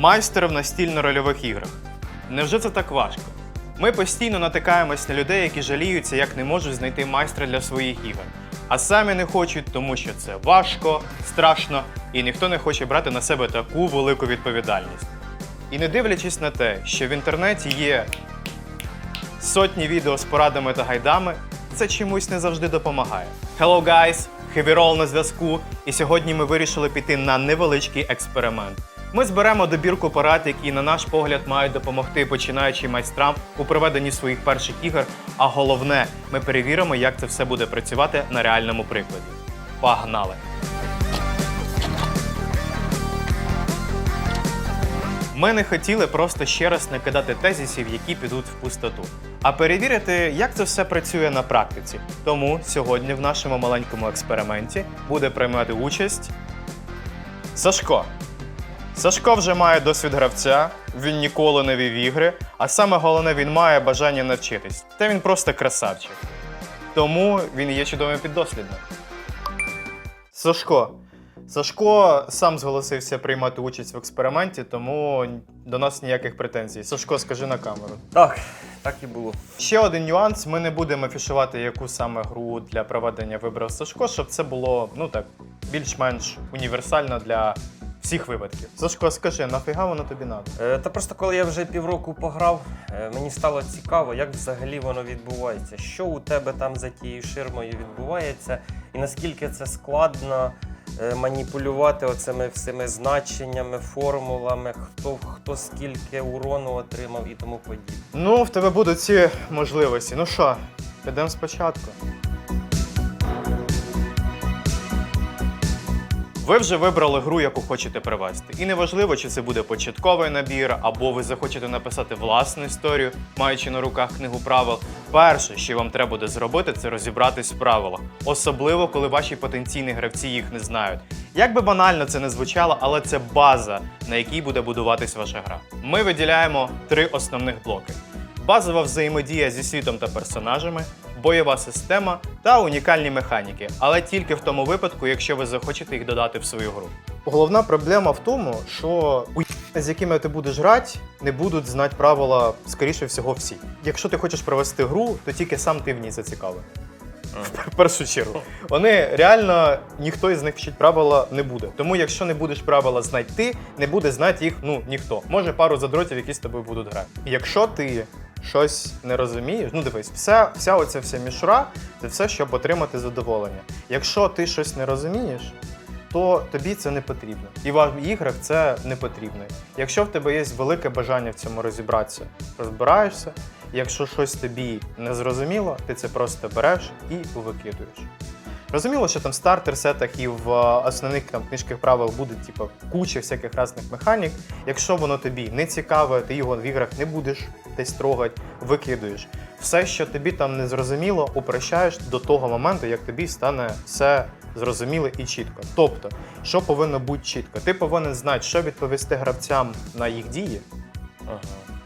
Майстер в настільно-рольових іграх. Невже це так важко? Ми постійно натикаємось на людей, які жаліються, як не можуть знайти майстра для своїх ігор. А самі не хочуть, тому що це важко, страшно, і ніхто не хоче брати на себе таку велику відповідальність. І не дивлячись на те, що в інтернеті є сотні відео з порадами та гайдами, це чомусь не завжди допомагає. Hello guys! Roll на зв'язку, і сьогодні ми вирішили піти на невеличкий експеримент. Ми зберемо добірку порад, які, на наш погляд, мають допомогти починаючим майстрам у проведенні своїх перших ігор. А головне, ми перевіримо, як це все буде працювати на реальному прикладі. Погнали! Ми не хотіли просто ще раз накидати тезісів, які підуть в пустоту, а перевірити, як це все працює на практиці. Тому сьогодні в нашому маленькому експерименті буде приймати участь Сашко. Сашко вже має досвід гравця, він ніколи не вів ігри, а саме головне, він має бажання навчитись. Та він просто красавчик. Тому він є чудовим піддослідним. Сашко. Сашко сам зголосився приймати участь в експерименті, тому до нас ніяких претензій. Сашко, скажи на камеру. Так, так і було. Ще один нюанс: ми не будемо афішувати, яку саме гру для проведення вибрав Сашко, щоб це було ну так більш-менш універсально для всіх випадків. Сашко, скажи, нафіга воно тобі надо? Е, та просто коли я вже півроку пограв, е, мені стало цікаво, як взагалі воно відбувається, що у тебе там за тією ширмою відбувається, і наскільки це складно е, маніпулювати оцими всіми значеннями, формулами, хто, хто скільки урону отримав і тому подібне. Ну, в тебе будуть ці можливості. Ну що, підемо спочатку. Ви вже вибрали гру, яку хочете привести. І неважливо, чи це буде початковий набір, або ви захочете написати власну історію, маючи на руках книгу правил. Перше, що вам треба буде зробити, це розібратись в правилах, особливо коли ваші потенційні гравці їх не знають. Як би банально це не звучало, але це база, на якій буде будуватись ваша гра. Ми виділяємо три основних блоки: базова взаємодія зі світом та персонажами, бойова система та унікальні механіки, але тільки в тому випадку, якщо ви захочете їх додати в свою гру. Головна проблема в тому, що у з якими ти будеш грати, не будуть знати правила, скоріше всього, всі. Якщо ти хочеш провести гру, то тільки сам ти в ній зацікавий. В першу чергу. Вони реально ніхто із них вчить правила не буде. Тому якщо не будеш правила знати ти, не буде знати їх ну ніхто. Може пару задротів, які з тобою будуть грати. Якщо ти щось не розумієш, ну дивись, вся, вся оця вся мішура це все, щоб отримати задоволення. Якщо ти щось не розумієш, то тобі це не потрібно. І в іграх це не потрібно. Якщо в тебе є велике бажання в цьому розібратися, розбираєшся. Якщо щось тобі не зрозуміло, ти це просто береш і викидуєш. Розуміло, що там в стартер-сетах і в е, основних там книжках правил буде типу, куча всяких різних механік. Якщо воно тобі не цікаве, ти його в іграх не будеш десь трогати, викидуєш. Все, що тобі там не зрозуміло, упрощаєш до того моменту, як тобі стане все зрозуміло і чітко. Тобто, що повинно бути чітко? Ти повинен знати, що відповісти гравцям на їх дії, Ага.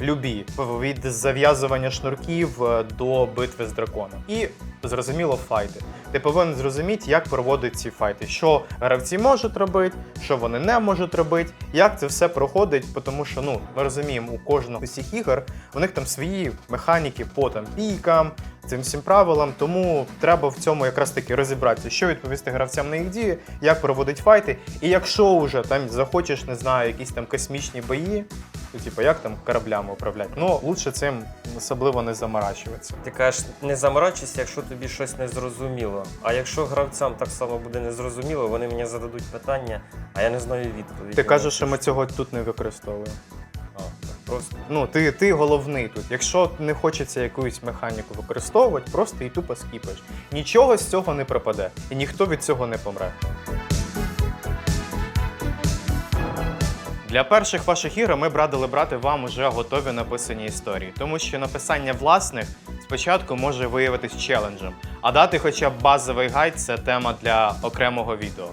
любі від зав'язування шнурків е, до битви з драконом. І зрозуміло, файти. Ти повинен зрозуміти, як проводить ці файти, що гравці можуть робити, що вони не можуть робити, як це все проходить, тому що ну ми розуміємо, у кожного цих ігор у них там свої механіки по там бійкам, цим всім правилам. Тому треба в цьому якраз таки розібратися, що відповісти гравцям на їх дії, як проводить файти. І якщо вже там захочеш, не знаю, якісь там космічні бої, то типу як там кораблями управляти. Ну лучше цим особливо не заморачуватися. Ти кажеш, не заморачуйся, якщо тобі щось не зрозуміло. А якщо гравцям так само буде незрозуміло, вони мені зададуть питання, а я не знаю відповіді. Ти кажеш, що ми цього тут не використовуємо. Просто. Ну, ти, ти головний тут. Якщо не хочеться якусь механіку використовувати, просто і тупо скіпаєш. Нічого з цього не пропаде, і ніхто від цього не помре. Для перших ваших ігор ми б брати вам уже готові написані історії, тому що написання власних спочатку може виявитись челенджем, а дати хоча б базовий гайд це тема для окремого відео.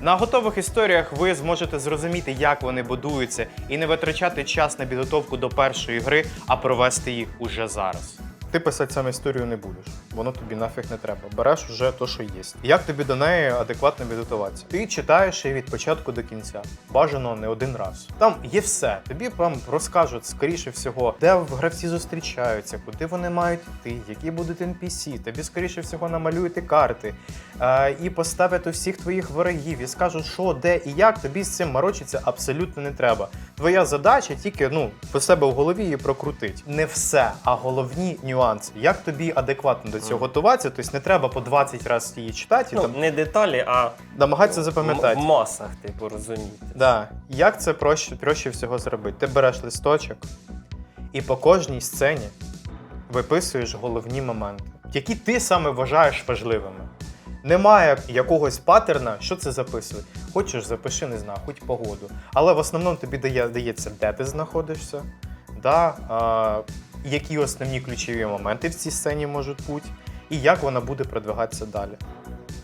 На готових історіях ви зможете зрозуміти, як вони будуються, і не витрачати час на підготовку до першої гри, а провести їх уже зараз. Ти писати саме історію не будеш, воно тобі нафіг не треба. Береш вже то, що є. Як тобі до неї адекватно підготуватися? Ти читаєш її від початку до кінця. Бажано не один раз. Там є все. Тобі вам розкажуть, скоріше всього, де гравці зустрічаються, куди вони мають йти, які будуть NPC. Тобі, скоріше всього, намалюють карти е, і поставлять усіх твоїх ворогів, і скажуть, що, де і як. Тобі з цим морочитися абсолютно не треба. Твоя задача тільки ну в себе в голові її прокрутити. Не все, а головні нюанси. Як тобі адекватно до цього Мгм. готуватися? Тобто не треба по 20 разів її читати і Ну, там не деталі, а намагатися в масах, типу, розуміти. Да. Як це проще, проще всього зробити? Ти береш листочок і по кожній сцені виписуєш головні моменти, які ти саме вважаєш важливими. Немає якогось паттерна, що це записує. Хочеш, запиши, не знаю, хоч погоду. Але в основному тобі дає, дається, де ти знаходишся, да, а, які основні ключові моменти в цій сцені можуть бути, і як вона буде продвигатися далі.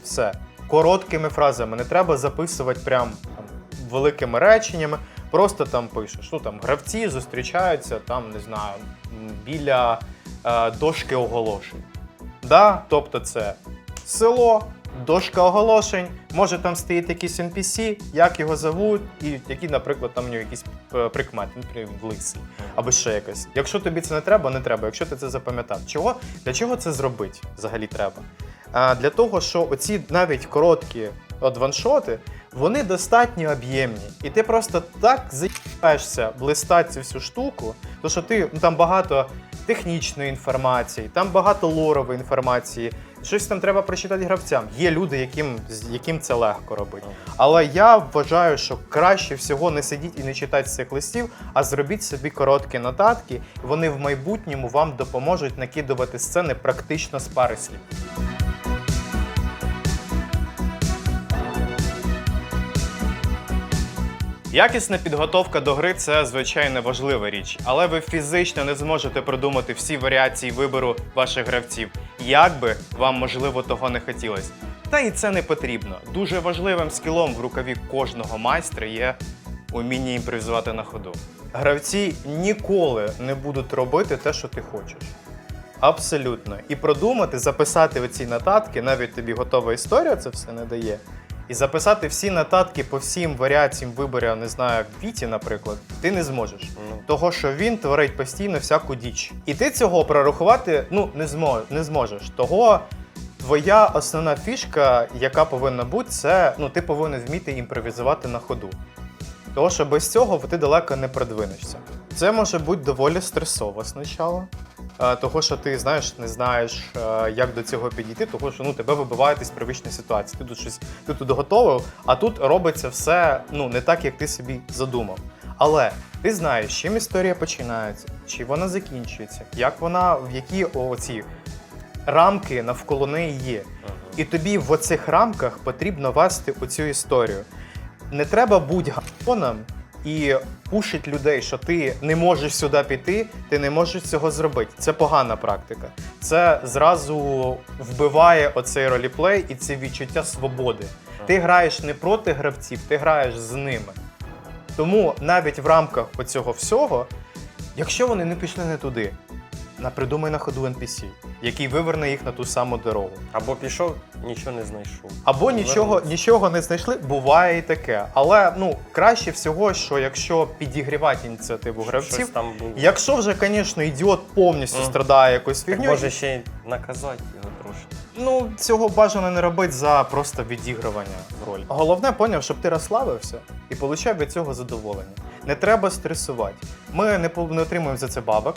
Все. Короткими фразами. Не треба записувати прям там, великими реченнями. Просто там пишеш. Ну там гравці зустрічаються там, не знаю, біля е, дошки оголошень. Да? Тобто це село, дошка оголошень, може там стоїть якийсь NPC, як його зовуть, і які, наприклад, там у нього якісь е, прикмети, наприклад, лисий або ще якось. Якщо тобі це не треба, не треба. Якщо ти це запам'ятав, чого для чого це зробити взагалі треба? А, для того, що оці навіть короткі от ваншоти, вони достатньо об'ємні. І ти просто так заїбаєшся блистати цю всю штуку, то що ти ну, там багато технічної інформації, там багато лорової інформації. Щось там треба прочитати гравцям. Є люди, яким, яким це легко робити. Але я вважаю, що краще всього не сидіть і не читати цих листів, а зробіть собі короткі нотатки. Вони в майбутньому вам допоможуть накидувати сцени практично з пари слів. Якісна підготовка до гри це звичайно важлива річ, але ви фізично не зможете продумати всі варіації вибору ваших гравців, як би вам можливо того не хотілося. Та і це не потрібно. Дуже важливим скілом в рукаві кожного майстра є уміння імпровізувати на ходу. Гравці ніколи не будуть робити те, що ти хочеш. Абсолютно. І продумати, записати оці нотатки, навіть тобі готова історія це все не дає. І записати всі нотатки по всім варіаціям виборів, не знаю, Віті, наприклад, ти не зможеш. Ну, Того, що він творить постійно всяку діч. І ти цього прорахувати ну, не, змо, не зможеш. Того твоя основна фішка, яка повинна бути, це ну, ти повинен вміти імпровізувати на ходу. Того, що без цього ти далеко не продвинешся. Це може бути доволі стресово спочатку. Е, Того, що ти знаєш, не знаєш, е, як до цього підійти, того, що ну, тебе вибивають із привичної ситуації. Ти тут щось ти тут готовив, а тут робиться все ну, не так, як ти собі задумав. Але ти знаєш, чим історія починається, чи вона закінчується, як вона, в які оці рамки навколо неї є. І тобі в оцих рамках потрібно вести оцю історію. Не треба бути гапоном і пушить людей, що ти не можеш сюди піти, ти не можеш цього зробити. Це погана практика. Це зразу вбиває оцей роліплей і це відчуття свободи. Ти граєш не проти гравців, ти граєш з ними. Тому навіть в рамках оцього всього, якщо вони не пішли не туди, на придумай на ходу NPC, який виверне їх на ту саму дорогу. Або пішов, нічого не знайшов. Або нічого, нічого не знайшли, буває і таке. Але ну краще всього, що якщо підігрівати ініціативу гравців, Щось там було. якщо вже, звісно, ідіот повністю Мгм. страдає якоюсь Так фігньою, може ще й наказати його трошки. ну цього бажано не робити за просто відігрування ролі. Головне, поняв, щоб ти розслабився і отримав від цього задоволення. Не треба стресувати. Ми не, по- не отримуємо за це бабок.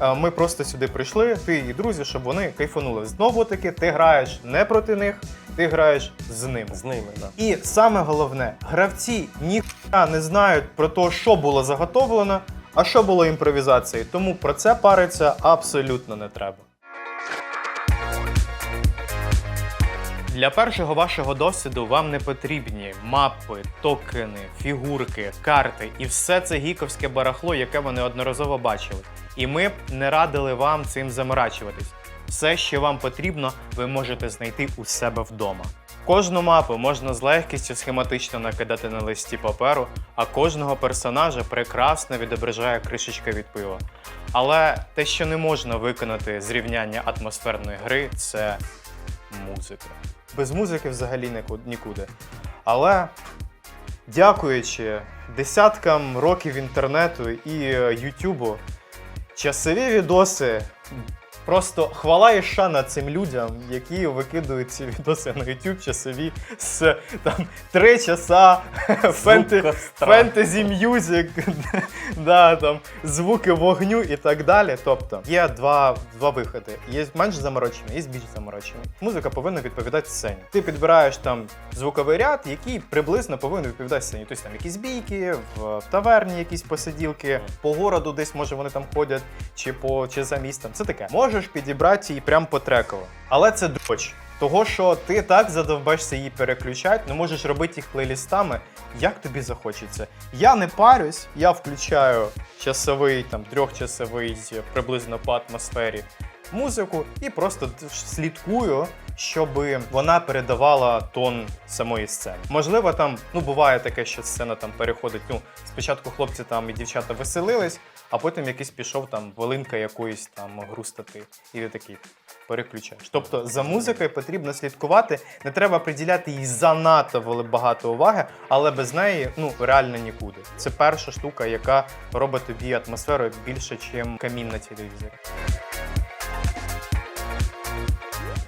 Е, Ми просто сюди прийшли, ти і друзі, щоб вони кайфанули. Знову таки, ти граєш не проти них, ти граєш з ними. З ними, да. І саме головне, гравці ніхто не знають про те, що було заготовлено, а що було імпровізацією. Тому про це париться абсолютно не треба. Для першого вашого досвіду вам не потрібні мапи, токени, фігурки, карти і все це гіковське барахло, яке ви неодноразово бачили. І ми б не радили вам цим заморачуватись. Все, що вам потрібно, ви можете знайти у себе вдома. Кожну мапу можна з легкістю схематично накидати на листі паперу, а кожного персонажа прекрасно відображає кришечка від пива. Але те, що не можна виконати зрівняння атмосферної гри, це музика. Без музики взагалі нікуди. Але дякуючи десяткам років інтернету і е, Ютубу, часові відоси. Просто хвала і шана цим людям, які викидують ці відоси на YouTube часові з там 3 часа костра. фентезі м'юзик, да, там, звуки вогню і так далі. Тобто є два, два виходи. Є менш заморочений, є більш заморочений. Музика повинна відповідати сцені. Ти підбираєш там звуковий ряд, який приблизно повинен відповідати сцені. Тобто там якісь бійки, в, в таверні якісь посиділки, по городу десь може вони там ходять, чи по чи за містом. Це таке. Можеш підібрати її прям по треково. Але це дроч. Того, що ти так задовбешся її переключати, не можеш робити їх плейлістами, як тобі захочеться. Я не парюсь, я включаю часовий, там трьохчасовий приблизно по атмосфері музику і просто слідкую, щоб вона передавала тон самої сцени. Можливо, там ну буває таке, що сцена там переходить. Ну, спочатку хлопці там і дівчата веселились, а потім якийсь пішов там волинка якоїсь там грустати. І ти такий переключаєш. Тобто за музикою потрібно слідкувати, не треба приділяти їй занадто багато уваги, але без неї ну реально нікуди. Це перша штука, яка робить тобі атмосферу більше, ніж камін на телевізорі.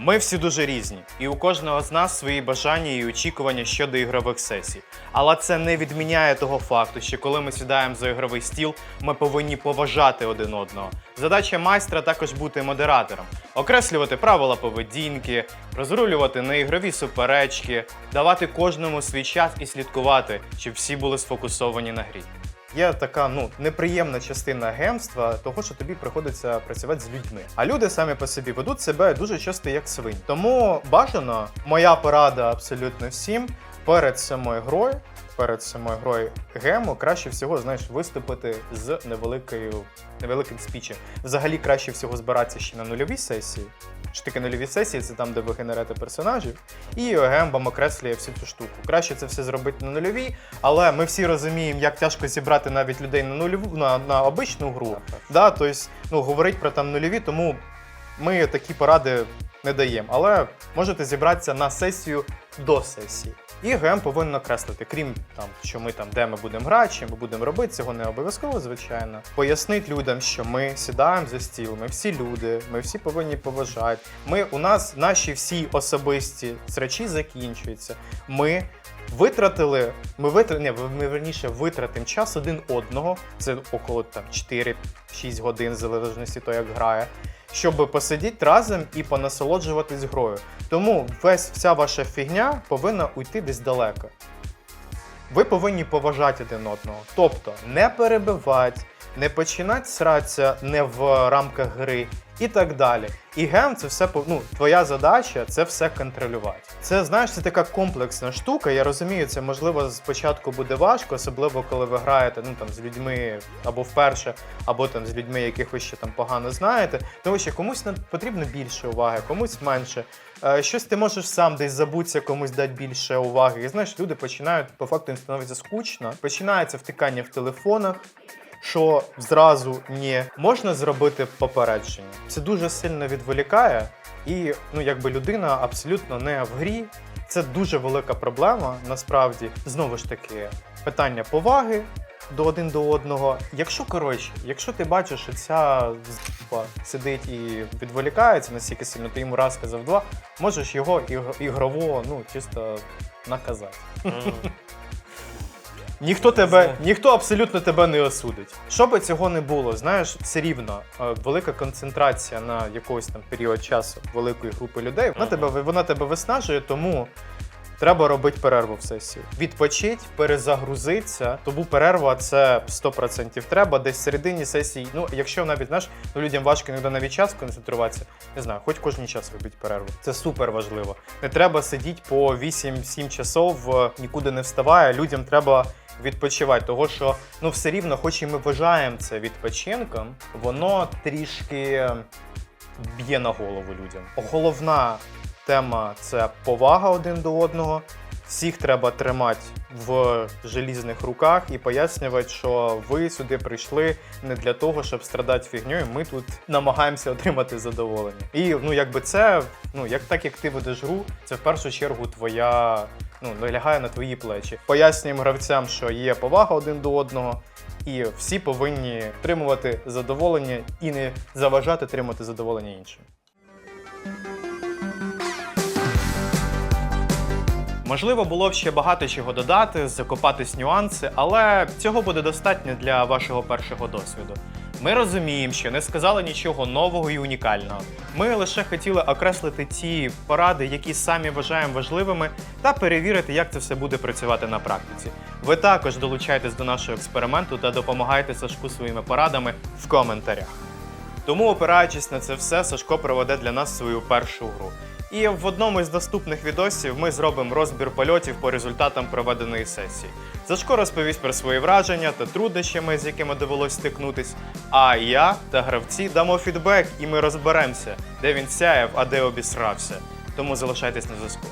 Ми всі дуже різні, і у кожного з нас свої бажання і очікування щодо ігрових сесій. Але це не відміняє того факту, що коли ми сідаємо за ігровий стіл, ми повинні поважати один одного. Задача майстра також бути модератором, окреслювати правила поведінки, розрулювати неігрові суперечки, давати кожному свій час і слідкувати, щоб всі були сфокусовані на грі. Є така ну неприємна частина гемства, того що тобі приходиться працювати з людьми. А люди самі по собі ведуть себе дуже часто як свинь. Тому бажано, моя порада абсолютно всім перед самою грою. Перед самою грою гему краще всього знаєш виступити з невеликою невеликим спічем. Взагалі краще всього збиратися ще на нульовій сесії. Що таке нульові сесії? Це там, де ви генерите персонажів, і ОГМ вам окреслює всю цю штуку. Краще це все зробити на нульовій, але ми всі розуміємо, як тяжко зібрати навіть людей на нульову на, на обичну гру. Да, тобто, ну, говорить про там нульові, тому ми такі поради не даємо. Але можете зібратися на сесію до сесії. І ГМ повинен окреслити, крім там, що ми там, де ми будемо грати, що ми будемо робити, цього не обов'язково, звичайно. Пояснить людям, що ми сідаємо за стіл, ми всі люди, ми всі повинні поважати. Ми у нас наші всі особисті срачі закінчуються. Ми витратили, ми витратили, не, ми верніше витратимо час один одного. Це около там 4-6 годин, в залежності того, як грає. Щоб посидіти разом і понасолоджуватись грою. Тому весь вся ваша фігня повинна уйти десь далеко. Ви повинні поважати один одного. Тобто не перебивати, не починати сратися не в рамках гри і так далі. І гем це все ну, твоя задача це все контролювати. Це знаєш, це така комплексна штука. Я розумію, це можливо спочатку буде важко, особливо коли ви граєте ну там з людьми або вперше, або там з людьми, яких ви ще там погано знаєте. Тому що комусь потрібно більше уваги, комусь менше. Е, Щось ти можеш сам десь забутися, комусь дати більше уваги. І знаєш, люди починають по факту їм становиться скучно. Починається втикання в телефонах. Що зразу ні, можна зробити попередження. Це дуже сильно відволікає, і ну якби людина абсолютно не в грі. Це дуже велика проблема. Насправді, знову ж таки, питання поваги до один до одного. Якщо коротше, якщо ти бачиш, що ця з**па сидить і відволікається настільки сильно, ти йому раз сказав два, можеш його ігрово, ну чисто наказати. Ніхто тебе, ніхто абсолютно тебе не осудить. Що би цього не було, знаєш, все рівно е, велика концентрація на якийсь там період часу великої групи людей, вона тебе вона тебе виснажує, тому треба робити перерву в сесію. Відпочить, перезагрузитися. Тому перерва це 100% треба. Десь в середині сесії. Ну, якщо навіть знаєш, ну людям важко іноді навіть час концентруватися. Не знаю, хоч кожен час робіть перерву. Це супер важливо. Не треба сидіти по 8-7 часов, е, нікуди не вставає. Людям треба відпочивати, того що ну все рівно, хоч і ми вважаємо це відпочинком, воно трішки б'є на голову людям. Головна тема це повага один до одного. Всіх треба тримати в желізних руках і пояснювати, що ви сюди прийшли не для того, щоб страдати фігньою. Ми тут намагаємося отримати задоволення. І ну, якби це, ну як так як ти ведеш гру, це в першу чергу твоя. Ну, лягає на твої плечі. Пояснюємо гравцям, що є повага один до одного, і всі повинні отримувати задоволення і не заважати отримати задоволення іншим. Можливо, було б ще багато чого додати, закопатись нюанси, але цього буде достатньо для вашого першого досвіду. Ми розуміємо, що не сказали нічого нового і унікального. Ми лише хотіли окреслити ті поради, які самі вважаємо важливими, та перевірити, як це все буде працювати на практиці. Ви також долучайтесь до нашого експерименту та допомагайте Сашку своїми порадами в коментарях. Тому, опираючись на це все, Сашко проведе для нас свою першу гру. І в одному із наступних відосів ми зробимо розбір польотів по результатам проведеної сесії. Сашко розповість про свої враження та труднощами, з якими довелось стикнутись. А я та гравці дамо фідбек, і ми розберемося, де він сяяв, а де обісрався. Тому залишайтесь на зв'язку.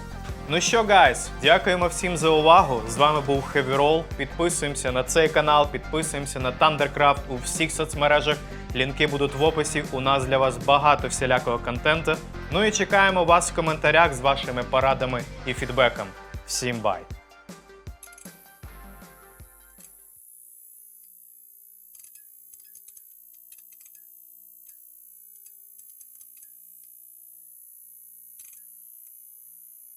Ну що, гайс, дякуємо всім за увагу. З вами був Heavy Roll. Підписуємося на цей канал, підписуємося на Thundercraft у всіх соцмережах. Лінки будуть в описі. У нас для вас багато всілякого контенту. Ну і чекаємо вас в коментарях з вашими порадами і фідбеком. Всім бай!